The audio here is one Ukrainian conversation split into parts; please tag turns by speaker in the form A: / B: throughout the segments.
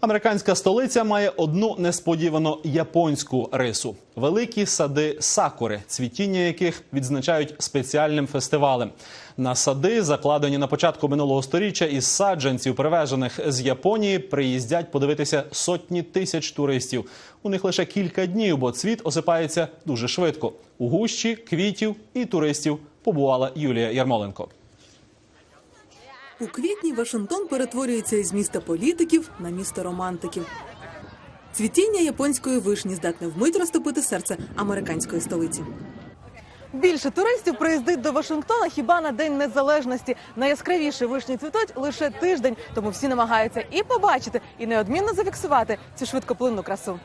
A: Американська столиця має одну несподівано японську рису: великі сади сакури, цвітіння яких відзначають спеціальним фестивалем. На сади, закладені на початку минулого століття із саджанців, привезених з Японії, приїздять подивитися сотні тисяч туристів. У них лише кілька днів, бо цвіт осипається дуже швидко. У гущі квітів і туристів побувала Юлія Ярмоленко.
B: У квітні Вашингтон перетворюється із міста політиків на місто романтиків. Цвітіння японської вишні здатне вмить розтопити серце американської столиці.
C: Більше туристів приїздить до Вашингтона хіба на День Незалежності. Найяскравіші вишні цвітуть лише тиждень, тому всі намагаються і побачити, і неодмінно зафіксувати цю швидкоплинну красу.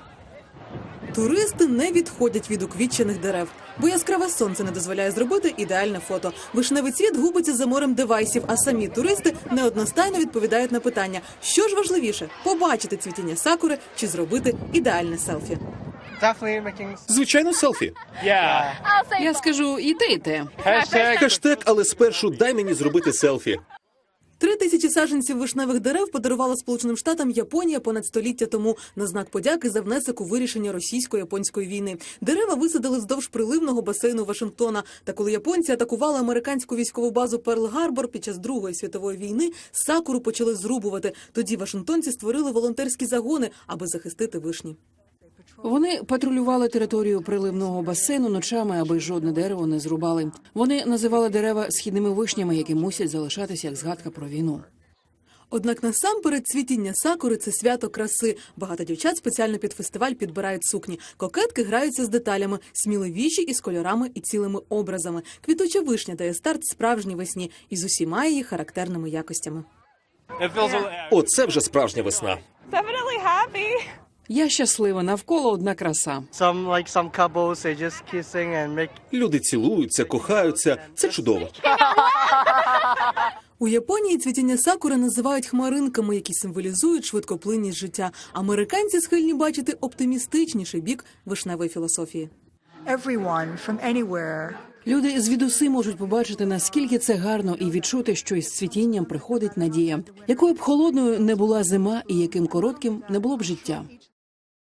B: Туристи не відходять від уквітчених дерев, бо яскраве сонце не дозволяє зробити ідеальне фото. Вишневий цвіт губиться за морем девайсів, а самі туристи неодностайно відповідають на питання, що ж важливіше побачити цвітіння сакури чи зробити ідеальне селфі.
D: Звичайно, селфі.
E: yeah.
F: Я скажу і те, і те.
D: Хештег, але спершу дай мені зробити селфі.
B: Три тисячі саджанців вишневих дерев подарувала Сполученим Штатам Японія понад століття тому на знак подяки за внесок у вирішення російсько-японської війни. Дерева висадили вздовж приливного басейну Вашингтона. Та коли японці атакували американську військову базу Перл-Гарбор під час Другої світової війни, сакуру почали зрубувати. Тоді вашингтонці створили волонтерські загони, аби захистити вишні.
F: Вони патрулювали територію приливного басейну ночами, аби жодне дерево не зрубали. Вони називали дерева східними вишнями, які мусять залишатися як згадка про війну.
B: Однак насамперед цвітіння сакури це свято краси. Багато дівчат спеціально під фестиваль підбирають сукні. Кокетки граються з деталями, сміливіші із кольорами і цілими образами. Квітуча вишня дає старт справжній весні із усіма її характерними якостями.
D: Оце вже справжня весна.
F: Я щаслива, навколо одна краса.
E: some like some couples they just kissing and make
D: Люди цілуються, кохаються. Це чудово.
B: У Японії цвітіння сакури називають хмаринками, які символізують швидкоплинність життя. Американці схильні бачити оптимістичніший бік вишневої філософії.
G: everyone from anywhere
F: Люди звідуси можуть побачити, наскільки це гарно, і відчути, що із цвітінням приходить надія, якою б холодною не була зима, і яким коротким не було б життя.